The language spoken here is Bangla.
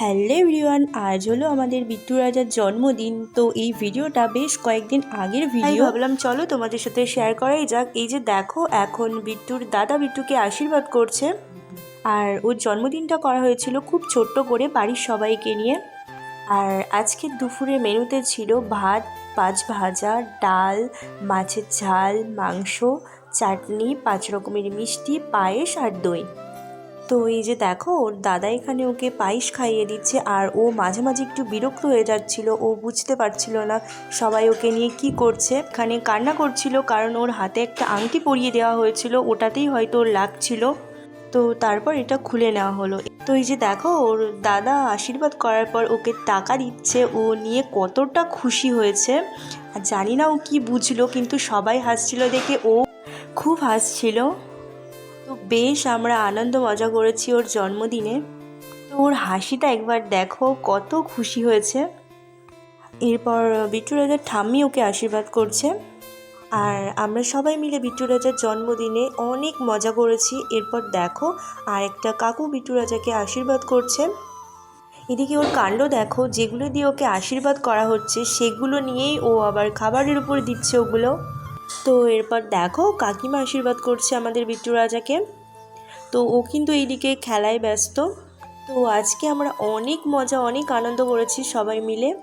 হ্যালো এভরিওয়ান আজ হলো আমাদের বিট্টু রাজার জন্মদিন। তো এই ভিডিওটা বেশ কয়েকদিন আগের ভিডিও ভাবলাম চলো তোমাদের সাথে শেয়ার করাই যাক। এই যে দেখো এখন বিট্টুর দাদা বিট্টুকে আশীর্বাদ করছে। আর ওর জন্মদিনটা করা হয়েছিল খুব ছোট্ট করে বাড়ির সবাইকে নিয়ে। আর আজকে দুপুরে মেনুতে ছিল ভাত পাঁচ ভাজা ডাল মাছের ঝাল মাংস চাটনি পাঁচ রকমের মিষ্টি পায়েস আর দই। তো এই যে দেখো, ওর দাদা এখানে ওকে পায়েস খাইয়ে দিচ্ছে আর ও মাঝে মাঝে একটু বিরক্ত হয়ে যাচ্ছিল, ও বুঝতে পারছিল না সবাই ওকে নিয়ে কি করছে। এখানে কান্না করছিল কারণ ওর হাতে একটা আংটি পরিয়ে দেওয়া হয়েছিল, ওটাতেই হয়তো ওর লাগছিল। তো তারপর এটা খুলে নেওয়া হলো। তো এই যে দেখো, ওর দাদা আশীর্বাদ করার পর ওকে টাকা দিচ্ছে, ও নিয়ে কতটা খুশি হয়েছে। জানি না ও কি বুঝলো, কিন্তু সবাই হাসছিল দেখে ও খুব হাসছিল। তো বেশ আমরা আনন্দ মজা করেছি ওর জন্মদিনে। তো ওর হাসিটা একবার দেখো, কত খুশি হয়েছে। এরপর বিট্টু রাজার ঠাম্মি ওকে আশীর্বাদ করছে। আর আমরা সবাই মিলে বিট্টু রাজার জন্মদিনে অনেক মজা করেছি। এরপর দেখো আর একটা কাকু বিট্টু রাজাকে আশীর্বাদ করছে। এদিকে ওর কাণ্ড দেখো, যেগুলো দিয়ে ওকে আশীর্বাদ করা হচ্ছে, সেগুলো নিয়েই ও আবার খাবারের উপর দিচ্ছে ওগুলো। তো এরপর দেখো, কাকিমা আশীর্বাদ করছে আমাদের বিট্টু রাজাকে। তো ও কিন্তু এইদিকে খেলায় ব্যস্ত। তো আজকে আমরা অনেক মজা, অনেক আনন্দ করেছি সবাই মিলে।